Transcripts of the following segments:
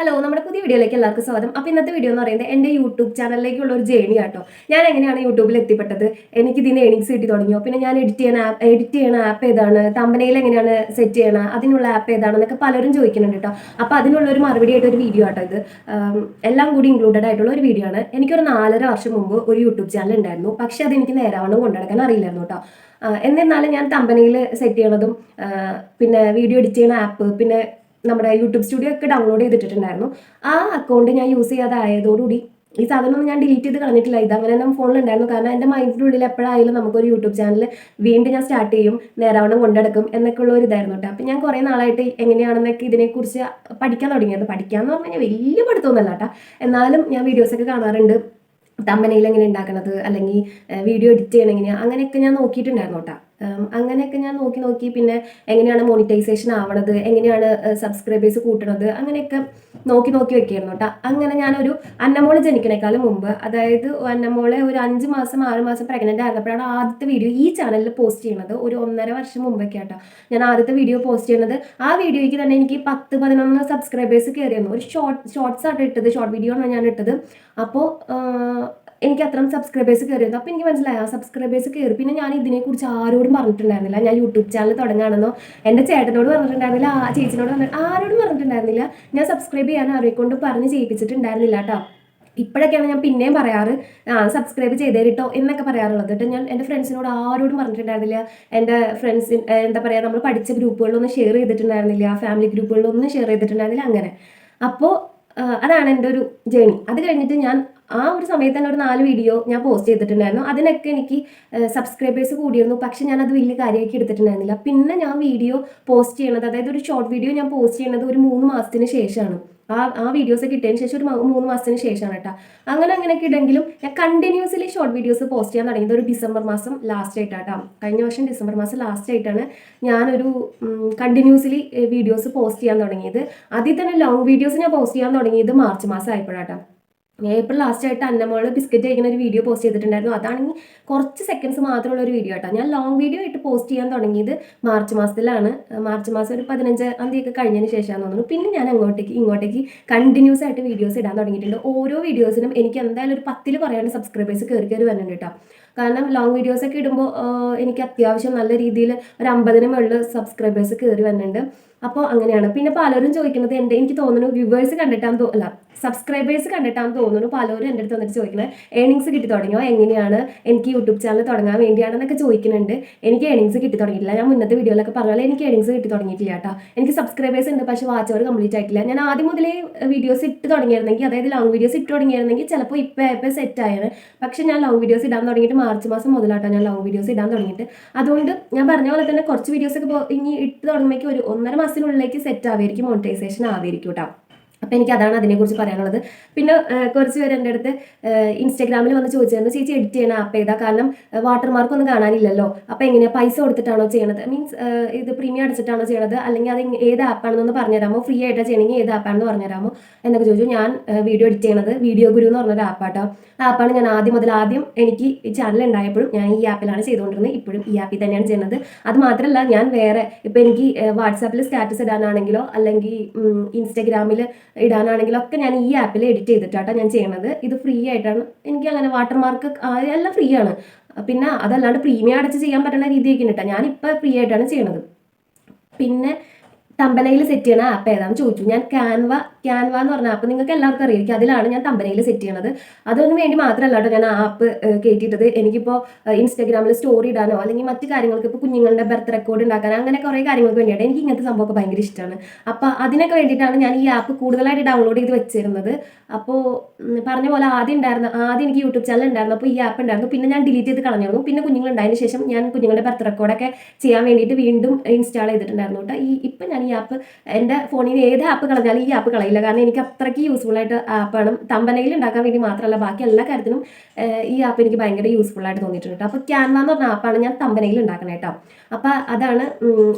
Hello നമ്മുടെ പുതിയ വീഡിയോയിലേക്ക് എല്ലാവർക്കും സ്വാഗതം. അപ്പോൾ ഇന്നത്തെ വീഡിയോ എന്ന് പറയുന്നത് എന്റെ യൂട്യൂബ് ചാനലിലേക്കുള്ള ഒരു ജേണി ആട്ടോ. ഞാൻ എങ്ങനെയാണ് യൂട്യൂബിൽ എത്തിപ്പെട്ടത്? എനിക്ക് ഇതിന് ഏണിങ്സ് കിട്ടി തുടങ്ങിയോ? പിന്നെ ഞാൻ എഡിറ്റ് ചെയ്യണ ആപ്പ് എഡിറ്റ് ചെയ്യണ ആപ്പ് ഏതാണ്? തമ്പനയിൽ എങ്ങനെയാണ് സെറ്റ് ചെയ്യണം? അതിനുള്ള ആപ്പ് ഏതാണെന്നൊക്കെ പലരും ചോദിക്കുന്നുണ്ട് കേട്ടോ അപ്പോൾ അതിനുള്ള ഒരു മറുപടി ആയിട്ട് ഒരു വീഡിയോ ആട്ടോ ഇത്. എല്ലാം കൂടി ഇൻക്ലൂഡഡ് ആയിട്ടുള്ള ഒരു വീഡിയോ ആണ്. എനിക്കൊരു നാലര വർഷം മുമ്പ് ഒരു യൂട്യൂബ് ചാനൽ ഉണ്ടായിരുന്നു. പക്ഷേ അതെനിക്ക് നേരാവണ്ണം കൊണ്ടുനടക്കാൻ അറിയില്ലായിരുന്നു കേട്ടോ എന്നിരുന്നാലും ഞാൻ തമ്പനയിൽ സെറ്റ് ചെയ്യണതും പിന്നെ വീഡിയോ എഡിറ്റ് ചെയ്യുന്ന ആപ്പ് പിന്നെ നമ്മുടെ യൂട്യൂബ് സ്റ്റുഡിയോ ഒക്കെ ഡൗൺലോഡ് ചെയ്തിട്ടുണ്ടായിരുന്നു ആ അക്കൗണ്ട് ഞാൻ യൂസ് ചെയ്യാതായതോടുകൂടി ഈ സാധനമൊന്നും ഞാൻ ഡിലീറ്റ് ചെയ്ത് കളഞ്ഞിട്ടില്ല. ഇത് അങ്ങനെ തന്നെ ഫോണിലുണ്ടായിരുന്നു. കാരണം എന്റെ മൈൻഡിന്റെ ഉള്ളിൽ എപ്പോഴായാലും നമുക്കൊരു യൂട്യൂബ് ചാനൽ വീണ്ടും ഞാൻ സ്റ്റാർട്ട് ചെയ്യും നേരാവണ്ണം കൊണ്ടെടുക്കും എന്നൊക്കെ ഉള്ള ഒരു ഇതായിരുന്നു കേട്ടോ. അപ്പം ഞാൻ കുറേ നാളായിട്ട് എങ്ങനെയാണെന്നൊക്കെ ഇതിനെക്കുറിച്ച് പഠിക്കാൻ തുടങ്ങിയത്. പഠിക്കാന്ന് പറഞ്ഞു കഴിഞ്ഞാൽ വലിയ പഠിത്തമൊന്നുമല്ല കേട്ടോ. എന്നാലും ഞാൻ വീഡിയോസൊക്കെ കാണാറുണ്ട്. തമ്മനയിൽ എങ്ങനെ ഉണ്ടാക്കണത് അല്ലെങ്കിൽ വീഡിയോ എഡിറ്റ് ചെയ്യണം എങ്ങനെയാണ് അങ്ങനെയൊക്കെ ഞാൻ നോക്കിയിട്ടുണ്ടായിരുന്നു കേട്ടോ. അങ്ങനെയൊക്കെ ഞാൻ നോക്കി നോക്കി പിന്നെ എങ്ങനെയാണ് മോണിറ്റൈസേഷൻ ആവണത് എങ്ങനെയാണ് സബ്സ്ക്രൈബേഴ്സ് കൂട്ടണത് അങ്ങനെയൊക്കെ നോക്കി നോക്കി വെക്കായിരുന്നു കേട്ടോ അങ്ങനെ ഞാനൊരു അന്നമോൾ ജനിക്കണേക്കാളും മുമ്പ് അതായത് അന്നമോളെ ഒരു അഞ്ച് മാസം ആറ് മാസം പ്രഗ്നന്റ് ആയപ്പോഴാണ് ആദ്യത്തെ വീഡിയോ ഈ ചാനലിൽ പോസ്റ്റ് ചെയ്യുന്നത് ഒരു ഒന്നര വർഷം മുമ്പൊക്കെ കേട്ടോ ഞാൻ ആദ്യത്തെ വീഡിയോ പോസ്റ്റ് ചെയ്യുന്നത് ആ വീഡിയോയ്ക്ക് തന്നെ എനിക്ക് പത്ത് പതിനൊന്ന് സബ്സ്ക്രൈബേഴ്സ് കയറിയിരുന്നു ഒരു ഷോർട്ട് ഷോർട്സ് ആയിട്ട് ഇട്ടത്. ഷോർട്ട് വീഡിയോ ആണ് ഞാൻ ഇട്ടത്. അപ്പോൾ എനിക്ക് അത്രയും സബ്സ്ക്രൈബേഴ്സ് കയറിയത് അപ്പോൾ എനിക്ക് മനസ്സിലായി ആ സബ്സ്ക്രൈബേഴ്സ് കയറി പിന്നെ ഞാൻ ഇതിനെക്കുറിച്ച് ആരോടും പറഞ്ഞിട്ടുണ്ടായിരുന്നില്ല. ഞാൻ യൂട്യൂബ് ചാനൽ തുടങ്ങുകയാണെന്നോ എന്റെ ചേട്ടനോട് പറഞ്ഞിട്ടുണ്ടായിരുന്നില്ല ആ ചേച്ചിനോട് പറഞ്ഞു ആരോടും പറഞ്ഞിട്ടുണ്ടായിരുന്നില്ല. ഞാൻ സബ്സ്ക്രൈബ് ചെയ്യാൻ ആരെ കൊണ്ട് പറഞ്ഞ് ചെയ്യിപ്പിച്ചിട്ടുണ്ടായിരുന്നില്ല കേട്ടോ. ഇപ്പോഴൊക്കെയാണ് ഞാൻ പിന്നെയും പറയാറ് ആ സബ്സ്ക്രൈബ് ചെയ്തേ കേട്ടോ എന്നൊക്കെ പറയാറുള്ളത് കേട്ടോ. ഞാൻ എന്റെ ഫ്രണ്ട്സിനോട് ആരോടും പറഞ്ഞിട്ടുണ്ടായിരുന്നില്ല. എന്റെ ഫ്രണ്ട്സ് എന്താ പറയുക നമ്മൾ പഠിച്ച ഗ്രൂപ്പുകളിലൊന്നും ഷെയർ ചെയ്തിട്ടുണ്ടായിരുന്നില്ല. ഫാമിലി ഗ്രൂപ്പുകളിലൊന്നും ഷെയർ ചെയ്തിട്ടുണ്ടായിരുന്നില്ല അങ്ങനെ. അപ്പോൾ അതാണ് എന്റെ ഒരു ജേണി അത് കഴിഞ്ഞിട്ട് ഞാൻ ആ ഒരു സമയത്ത് തന്നെ ഒരു നാല് വീഡിയോ ഞാൻ പോസ്റ്റ് ചെയ്തിട്ടുണ്ടായിരുന്നു. അതിനൊക്കെ എനിക്ക് സബ്സ്ക്രൈബേഴ്സ് കൂടിയിരുന്നു. പക്ഷെ ഞാൻ അത് വലിയ കാര്യമാക്കി എടുത്തിട്ടുണ്ടായിരുന്നില്ല. പിന്നെ ഞാൻ വീഡിയോ പോസ്റ്റ് ചെയ്യണത് അതായത് ഒരു ഷോർട്ട് വീഡിയോ ഞാൻ പോസ്റ്റ് ചെയ്യണത് ഒരു മൂന്ന് മാസത്തിന് ശേഷമാണ്. ആ ആ വീഡിയോസ് കിട്ടിയതിന് ശേഷം ഒരു മൂന്ന് മാസത്തിന് ശേഷമാണ് കേട്ടോ. അങ്ങനെ അങ്ങനെയൊക്കെ ഇടെങ്കിലും ഞാൻ കണ്ടിന്യൂസ്ലി ഷോർട്ട് വീഡിയോസ് പോസ്റ്റ് ചെയ്യാൻ തുടങ്ങിയത് ഒരു ഡിസംബർ മാസം ലാസ്റ്റ് ആയിട്ടാട്ടോ കഴിഞ്ഞ വർഷം ഡിസംബർ മാസം ലാസ്റ്റ് ആയിട്ടാണ് ഞാനൊരു കണ്ടിന്യൂസ്ലി വീഡിയോസ് പോസ്റ്റ് ചെയ്യാൻ തുടങ്ങിയത്. അതിൽ തന്നെ ലോങ് വീഡിയോസ് ഞാൻ പോസ്റ്റ് ചെയ്യാൻ തുടങ്ങിയത് മാർച്ച് മാസം ആയപ്പോഴാട്ടോ ഏപ്രിൽ ലാസ്റ്റ് ആയിട്ട് അന്നമോൾ ബിസ്ക്കറ്റ് കഴിക്കുന്ന ഒരു വീഡിയോ പോസ്റ്റ് ചെയ്തിട്ടുണ്ടായിരുന്നു. അതാണെങ്കിൽ കുറച്ച് സെക്കൻഡ്സ് മാത്രമുള്ള ഒരു വീഡിയോ കേട്ടോ. ഞാൻ ലോങ് വീഡിയോ ആയിട്ട് പോസ്റ്റ് ചെയ്യാൻ തുടങ്ങിയത് മാർച്ച് മാസത്തിലാണ്. മാർച്ച് മാസം ഒരു പതിനഞ്ച് അന്തിയൊക്കെ കഴിഞ്ഞതിന് ശേഷമാണെന്ന് തോന്നുന്നു. പിന്നെ ഞാൻ അങ്ങോട്ടേക്ക് ഇങ്ങോട്ടേക്ക് കണ്ടിന്യൂസ് ആയിട്ട് വീഡിയോസ് ഇടാൻ തുടങ്ങിയിട്ടുണ്ട്. ഓരോ വീഡിയോസിനും എനിക്ക് എന്തായാലും ഒരു പത്തിൽ പറയാണ്ട് സബ്സ്ക്രൈബേഴ്സ് കയറി കയറി വരുന്നുണ്ട് കേട്ടോ. കാരണം ലോങ് വീഡിയോസ് ഒക്കെ ഇടുമ്പോൾ എനിക്ക് അത്യാവശ്യം നല്ല രീതിയിൽ ഒരു അമ്പതിന് മുകളിൽ സബ്സ്ക്രൈബേഴ്സ് കയറി വരുന്നുണ്ട് അപ്പോൾ അങ്ങനെയാണ്. പിന്നെ പലരും ചോദിക്കുന്നത് എന്റെ എനിക്ക് തോന്നുന്നു വ്യൂവേഴ്സ് കണ്ടിട്ടാന്ന് അല്ല സബ്സ്ക്രൈബേഴ്സ് കണ്ടിട്ടാന്ന് തോന്നുന്നു പലരും എന്റെ അടുത്ത് വന്നിട്ട് ചോദിക്കുന്നത് ഏണിങ്സ് കിട്ടി തുടങ്ങിയോ? എങ്ങനെയാണ്? എനിക്ക് യൂട്യൂബ് ചാനൽ തുടങ്ങാൻ വേണ്ടിയാണെന്നൊക്കെ ചോദിക്കുന്നുണ്ട് എനിക്ക് ഏണിങ്സ് കിട്ടി തുടങ്ങിയിട്ടില്ല. ഞാൻ മുന്നത്തെ വീഡിയോയിലൊക്കെ പറഞ്ഞാൽ എനിക്ക് ഏണിങ്സ് കിട്ടി തുടങ്ങിയിട്ടില്ല കേട്ടോ എനിക്ക് സബ്സ്ക്രൈബേഴ്സ് ഉണ്ട് പക്ഷേ വാച്ച് അവർ കംപ്ലീറ്റ് ആയിട്ടില്ല. ഞാൻ ആദ്യം മുതലേ വീഡിയോസ് ഇട്ട് തുടങ്ങിയിരുന്നെങ്കിൽ അതായത് ലോങ് വീഡിയോസ് ഇട്ട് തുടങ്ങിയിരുന്നെങ്കിൽ ചിലപ്പോൾ ഇപ്പോൾ ഇപ്പോൾ സെറ്റ് ആയത് പക്ഷേ ഞാൻ ലോങ് വീഡിയോസ് ഇടാൻ തുടങ്ങിയിട്ട് മാർച്ച് മാസം മുതലാട്ടാണ് ഞാൻ ലോങ് വീഡിയോസ് ഇടാൻ തുടങ്ങിയിട്ട്. അതുകൊണ്ട് ഞാൻ പറഞ്ഞ പോലെ തന്നെ കുറച്ച് വീഡിയോസ് ഒക്കെ ഇപ്പോൾ ഇനി ഇട്ട് തുടങ്ങുമ്പോഴേക്കും ഒരു ഒന്നര മാസത്തിനുള്ളിലേക്ക് സെറ്റ് ആവുമായിരിക്കും മോണിറ്റൈസേഷൻ ആവുമായിരിക്കും കേട്ടോ അപ്പം എനിക്ക് അതാണ് അതിനെക്കുറിച്ച് പറയാനുള്ളത്. പിന്നെ കുറച്ച് പേര് എന്റെ അടുത്ത് ഇൻസ്റ്റാഗ്രാമിൽ വന്ന് ചോദിച്ചായിരുന്നു ചേച്ചി എഡിറ്റ് ചെയ്യണ ആപ്പ് ഏതാ? കാരണം വാട്ടർമാർക്ക് ഒന്നും കാണാനില്ലല്ലോ. അപ്പം എങ്ങനെയാണ് പൈസ കൊടുത്തിട്ടാണോ ചെയ്യണത്? മീൻസ് ഇത് പ്രീമിയം അടിച്ചിട്ടാണോ ചെയ്യണത്? അല്ലെങ്കിൽ അത് ഏത് ആപ്പാണെന്നൊന്ന് പറഞ്ഞുതരാമോ? ഫ്രീ ആയിട്ടാണ് ചെയ്യണമെങ്കിൽ ഏത് ആപ്പാണെന്ന് പറഞ്ഞുതരാമോ? എന്നൊക്കെ ചോദിച്ചു. ഞാൻ വീഡിയോ എഡിറ്റ് ചെയ്യണത് വീഡിയോ ഗുരു എന്ന് പറഞ്ഞൊരു ആപ്പാട്ടോ. ആ ആപ്പാണ് ഞാൻ ആദ്യം മുതൽ ആദ്യം എനിക്ക് ചാനൽ ഉണ്ടായപ്പോഴും ഞാൻ ഈ ആപ്പിലാണ് ചെയ്തുകൊണ്ടിരുന്നത്. ഇപ്പോഴും ഈ ആപ്പിൽ തന്നെയാണ് ചെയ്യുന്നത്. അത് മാത്രമല്ല ഞാൻ വേറെ ഇപ്പം എനിക്ക് വാട്സാപ്പിൽ സ്റ്റാറ്റസ് ഇടാനാണെങ്കിലോ അല്ലെങ്കിൽ ഇൻസ്റ്റഗ്രാമിൽ ഇടാനാണെങ്കിലോ ഒക്കെ ഞാൻ ഈ ആപ്പിൽ എഡിറ്റ് ചെയ്തിട്ടാണ് ഞാൻ ചെയ്യണത്. ഇത് ഫ്രീ ആയിട്ടാണ്. എനിക്ക് അങ്ങനെ വാട്ടർ മാർക്ക് എല്ലാം ഫ്രീ ആണ്. പിന്നെ അതല്ലാണ്ട് പ്രീമിയം അടച്ച് ചെയ്യാൻ പറ്റുന്ന രീതിയൊക്കെ ഉണ്ട് കേട്ടോ ഞാനിപ്പോൾ ഫ്രീ ആയിട്ടാണ് ചെയ്യണത്. പിന്നെ തമ്പനയിൽ സെറ്റ് ചെയ്യണ ആപ്പ് ഏതാണെന്ന് ചോദിച്ചു. ഞാൻ ക്യാൻവ ക്യാൻവ എന്ന് പറഞ്ഞ ആപ്പ് നിങ്ങൾക്ക് എല്ലാവർക്കും അറിയായിരിക്കും അതിലാണ് ഞാൻ തമ്പനയിൽ സെറ്റ് ചെയ്യണത്. അതൊന്നും വേണ്ടി മാത്രമല്ല കേട്ടോ ഞാൻ ആപ്പ് കേട്ടിട്ടത് എനിക്കിപ്പോൾ ഇൻസ്റ്റാഗ്രാമിൽ സ്റ്റോറി ഇടാനോ അല്ലെങ്കിൽ മറ്റു കാര്യങ്ങൾക്ക് ഇപ്പോൾ കുഞ്ഞുങ്ങളുടെ ബർത്ത് റെക്കോർഡ് ഉണ്ടാക്കാൻ അങ്ങനെ കുറേ കാര്യങ്ങൾക്ക് വേണ്ടിയാണ് എനിക്ക് ഇങ്ങനത്തെ സംഭവമൊക്കെ ഭയങ്കര ഇഷ്ടമാണ് അപ്പോൾ അതിനൊക്കെ വേണ്ടിയിട്ടാണ് ഞാൻ ഈ ആപ്പ് കൂടുതലായിട്ട് ഡൗൺലോഡ് ചെയ്ത് വെച്ചിരുന്നത്. അപ്പോൾ പറഞ്ഞ പോലെ ആദ്യം ഉണ്ടായിരുന്ന ആദ്യം എനിക്ക് യൂട്യൂബ് ചാനൽ ഉണ്ടായിരുന്നു. അപ്പോൾ ഈ ആപ്പ് ഉണ്ടായിരുന്നു. പിന്നെ ഞാൻ ഡിലീറ്റ് ചെയ്ത് കളഞ്ഞിരുന്നു. പിന്നെ കുഞ്ഞുങ്ങളുണ്ടായതിനു ശേഷം ഞാൻ കുഞ്ഞുങ്ങളുടെ ബർത്ത് റെക്കോർഡൊക്കെ ചെയ്യാൻ വേണ്ടിയിട്ട് വീണ്ടും ഇൻസ്റ്റാൾ ചെയ്തിട്ടുണ്ടായിരുന്നു കേട്ടോ. ഈ ഇപ്പം ഞാൻ ഈ ആപ്പ് എന്റെ ഫോണിൽ നിന്ന് ഏത് ആപ്പ് കളഞ്ഞാലും ഈ ആപ്പ് കളയില്ല. കാരണം എനിക്ക് അത്രയ്ക്ക് യൂസ്ഫുൾ ആയിട്ട് ആപ്പാണ് തമ്പനയിൽ ഉണ്ടാക്കാൻ വേണ്ടി മാത്രമല്ല ബാക്കി എല്ലാ കാര്യത്തിനും ഈ ആപ്പ് എനിക്ക് ഭയങ്കര യൂസ്ഫുൾ ആയിട്ട് തോന്നിയിട്ടുണ്ട്. അപ്പോൾ ക്യാൻവ എന്ന് പറഞ്ഞ ആപ്പാണ് ഞാൻ തമ്പനയിൽ ഉണ്ടാക്കണേ കേട്ടോ. അപ്പോൾ അതാണ്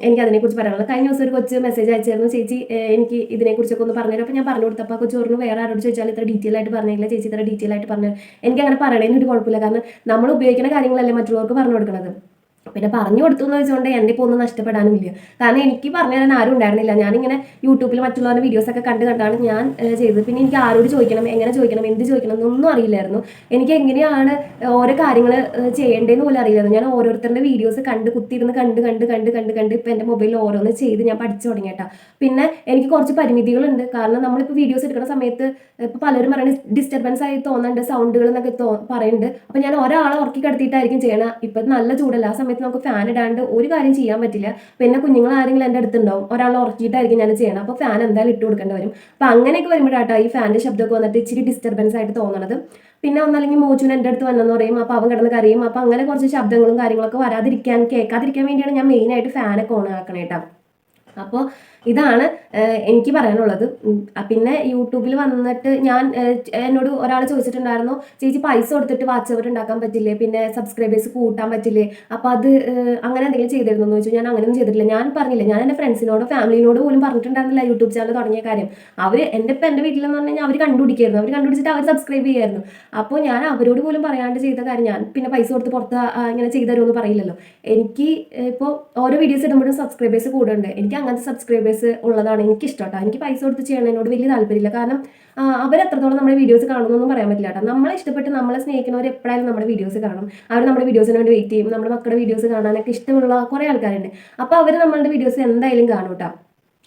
എനിക്ക് അതിനെക്കുറിച്ച് പറയാനുള്ളത്. കഴിഞ്ഞ ദിവസം ഒരു കൊച്ച് മെസ്സേജ് അയച്ചായിരുന്നു. ചേച്ചി എനിക്ക് ഇതിനെക്കുറിച്ചൊക്കെ ഒന്ന് പറഞ്ഞു അപ്പോൾ ഞാൻ പറഞ്ഞു കൊടുത്തപ്പോൾ കൊച്ചു പറഞ്ഞു വേറെ ആരോട് ചോദിച്ചാൽ ഇത്ര ഡീറ്റെയിൽ ആയിട്ട് പറഞ്ഞില്ല. ചേച്ചി ഇത്ര ഡീറ്റെയിൽ ആയിട്ട് പറഞ്ഞു എനിക്ക് അങ്ങനെ പറയണേന്ന് ഒരു കുഴപ്പമില്ല. കാരണം നമ്മൾ ഉപയോഗിക്കുന്ന കാര്യങ്ങളല്ലേ മറ്റുള്ളവർക്ക് പറഞ്ഞു കൊടുക്കുന്നത് പിന്നെ പറഞ്ഞു കൊടുത്തു എന്ന് വെച്ചുകൊണ്ട് എന്റെ ഇപ്പോൾ ഒന്നും നഷ്ടപ്പെടാനും ഇല്ല കാരണം എനിക്ക് പറഞ്ഞു തരാൻ ആരും ഉണ്ടായിരുന്നില്ല. ഞാനിങ്ങനെ യൂട്യൂബിൽ മറ്റുള്ളവരുടെ വീഡിയോസ് ഒക്കെ കണ്ട് കണ്ടാണ് ഞാൻ ചെയ്തത്. പിന്നെ എനിക്ക് ആരോട് ചോദിക്കണം എങ്ങനെ ചോദിക്കണം എന്ത് ചോദിക്കണം എന്നൊന്നും അറിയില്ലായിരുന്നു. എനിക്ക് എങ്ങനെയാണ് ഓരോ കാര്യങ്ങൾ ചെയ്യേണ്ടതെന്ന് പോലും അറിയില്ലായിരുന്നു. ഞാൻ ഓരോരുത്തരുടെ വീഡിയോസ് കണ്ട് കുത്തിയിരുന്ന് കണ്ട് കണ്ട് കണ്ട് കണ്ട് കണ്ട് ഇപ്പം എന്റെ മൊബൈലിൽ ഓരോന്ന് ചെയ്ത് ഞാൻ പഠിച്ചു തുടങ്ങിയിട്ടാ. പിന്നെ എനിക്ക് കുറച്ച് പരിമിതികളുണ്ട്. കാരണം നമ്മളിപ്പോൾ വീഡിയോസ് എടുക്കുന്ന സമയത്ത് ഇപ്പോൾ പലരും പറയുന്നത് ഡിസ്റ്റർബൻസ് ആയി തോന്നുന്നുണ്ട് സൗണ്ടുകൾ എന്നൊക്കെ തോ പറയുന്നുണ്ട് അപ്പോൾ ഞാൻ ഒരാളെ ഉറക്കി കിടത്തിയിട്ടായിരിക്കും ചെയ്യണം. ഇപ്പം നല്ല ചൂടല്ല. ആ സമയത്ത് നമുക്ക് ഫാൻ ഇടാണ്ട് ഒരു കാര്യം ചെയ്യാൻ പറ്റില്ല. പിന്നെ കുഞ്ഞുങ്ങൾ ആരെങ്കിലും എന്റെ അടുത്തുണ്ടാവും. ഒരാൾ ഉറക്കിയിട്ടായിരിക്കും ഞാൻ ചെയ്യണം അപ്പോൾ ഫാൻ എന്തായാലും ഇട്ട് കൊടുക്കേണ്ടി വരും. അപ്പോൾ അങ്ങനെയൊക്കെ വരുമ്പോഴാട്ടോ ഈ ഫാനിന്റെ ശബ്ദമൊക്കെ വന്നിട്ട് ഇച്ചിരി ഡിസ്റ്റർബൻസ് ആയിട്ട് തോന്നണത്. പിന്നെ ഒന്നല്ലെങ്കിൽ മോച്ചുവിന് എന്റെ അടുത്ത് വന്നെന്ന് പറയും. അപ്പോൾ അവൻ കിടന്ന് കരയും. അപ്പോൾ അങ്ങനെ കുറച്ച് ശബ്ദങ്ങളും കാര്യങ്ങളൊക്കെ വരാതിരിക്കാൻ കേൾക്കാതിരിക്കാൻ വേണ്ടിയാണ് ഞാൻ മെയിനായിട്ട് ഫാനൊക്കെ ഓൺ ആക്കണേട്ടാ അപ്പോൾ ഇതാണ് എനിക്ക് പറയാനുള്ളത്. പിന്നെ യൂട്യൂബിൽ വന്നിട്ട് ഞാൻ എന്നോട് ഒരാൾ ചോദിച്ചിട്ടുണ്ടായിരുന്നു ചേച്ചി പൈസ കൊടുത്തിട്ട് അവർ ഉണ്ടാക്കാൻ പറ്റില്ലേ? പിന്നെ സബ്സ്ക്രൈബേഴ്സ് കൂട്ടാൻ പറ്റില്ലേ? അപ്പം അത് അങ്ങനെ എന്തെങ്കിലും ചെയ്തിരുന്നു എന്ന് ചോദിച്ചു. ഞാൻ അങ്ങനെയൊന്നും ചെയ്തിട്ടില്ല. ഞാൻ പറഞ്ഞില്ല. ഞാൻ എന്റെ ഫ്രണ്ട്സിനോടോ ഫാമിലിനോട് പോലും പറഞ്ഞിട്ടുണ്ടായിരുന്നില്ല യൂട്യൂബ് ചാനൽ തുടങ്ങിയ കാര്യം. അവർ എന്റെ ഇപ്പം എന്റെ വീട്ടിലെന്ന് പറഞ്ഞു കഴിഞ്ഞാൽ അവർ കണ്ടുപിടിക്കായിരുന്നു. അവർ കണ്ടുപിടിച്ചിട്ട് അവർ സബ്സ്ക്രൈബ് ചെയ്യായിരുന്നു. അപ്പോൾ ഞാൻ അവരോട് പോലും പറയാണ്ട് ചെയ്ത കാര്യം ഞാൻ പിന്നെ പൈസ കൊടുത്ത് പുറത്ത് ഇങ്ങനെ ചെയ്തു തരുമെന്ന് പറയില്ലല്ലോ. എനിക്ക് ഇപ്പോൾ ഓരോ വീഡിയോസ് ഇടുമ്പോഴും സബ്സ്ക്രൈബേഴ്സ് കൂടുന്നുണ്ട് എനിക്ക് അങ്ങനത്തെ സബ്സ്ക്രൈബേഴ്സ് ഉള്ളതാണ് എനിക്ക് ഇഷ്ടം എനിക്ക് പൈസ കൊടുത്ത് ചെയ്യണതിനോട് വലിയ താല്പര്യമില്ല. കാരണം അവരെത്രത്തോളം നമ്മുടെ വീഡിയോസ് കാണുമെന്നൊന്നും പറയാൻ പറ്റില്ല കേട്ടോ. നമ്മളെ ഇഷ്ടപ്പെട്ട് നമ്മളെ സ്നേഹിക്കുന്നവർ എപ്പോഴായാലും നമ്മുടെ വീഡിയോസ് കാണും. അവർ നമ്മുടെ വീഡിയോസിന് വേണ്ടി വെയിറ്റ് ചെയ്യും. നമ്മുടെ മക്കളുടെ വീഡിയോസ് കാണാനൊക്കെ ഇഷ്ടമുള്ള കുറേ ആൾക്കാരുണ്ട്. അപ്പോൾ അവർ നമ്മളുടെ വീഡിയോസ് എന്തായാലും കാണും കേട്ടോ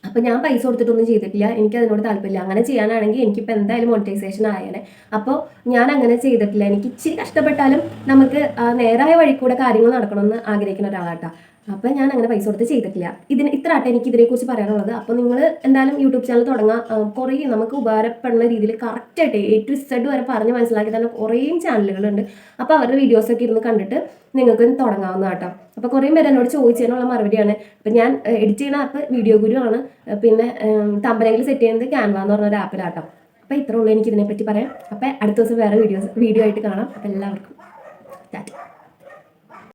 അപ്പോൾ ഞാൻ പൈസ കൊടുത്തിട്ടൊന്നും ചെയ്തിട്ടില്ല. എനിക്ക് അതിനോട് താല്പര്യമില്ല. അങ്ങനെ ചെയ്യാനാണെങ്കിൽ എനിക്കിപ്പോൾ എന്തായാലും മോണിറ്റൈസേഷൻ ആയേനെ. അപ്പോൾ ഞാൻ അങ്ങനെ ചെയ്തിട്ടില്ല. എനിക്ക് ഇച്ചിരി കഷ്ടപ്പെട്ടാലും നമുക്ക് നേരായ വഴി കാര്യങ്ങൾ നടക്കണമെന്ന് ആഗ്രഹിക്കുന്ന ഒരാളാട്ടാ അപ്പോൾ ഞാൻ അങ്ങനെ പൈസ കൊടുത്ത് ചെയ്തിട്ടില്ല. ഇതിന് ഇത്ര ആട്ടെ എനിക്ക് ഇതിനെക്കുറിച്ച് പറയാനുള്ളത്. അപ്പോൾ നിങ്ങൾ എന്തായാലും യൂട്യൂബ് ചാനൽ തുടങ്ങാം. കുറേ നമുക്ക് ഉപകാരപ്പെടുന്ന രീതിയിൽ കറക്റ്റായിട്ട് എ ടു സെഡ് വരെ പറഞ്ഞ് മനസ്സിലാക്കി തന്നെ കുറേ ചാനലുകളുണ്ട് അപ്പോൾ അവരുടെ വീഡിയോസൊക്കെ ഇരുന്ന് കണ്ടിട്ട് നിങ്ങൾക്ക് തുടങ്ങാവുന്ന കേട്ടോ അപ്പോൾ കുറേ പേര് എന്നോട് ചോദിച്ചതിനുള്ള മറുപടിയാണ്. അപ്പം ഞാൻ എഡിറ്റ് ചെയ്യുന്ന ആപ്പ് വീഡിയോ ഗുരു ആണ്. പിന്നെ തമ്പനയിൽ സെറ്റ് ചെയ്യുന്നത് ക്യാൻവ എന്ന് പറഞ്ഞ ഒരു ആപ്പിലാട്ടോ അപ്പോൾ ഇത്രേ ഉള്ളൂ എനിക്ക് ഇതിനെപ്പറ്റി പറയാം അപ്പോൾ അടുത്ത ദിവസം വേറെ വീഡിയോസ് വീഡിയോ ആയിട്ട് കാണാം. അപ്പോൾ എല്ലാവർക്കും ടാറ്റ.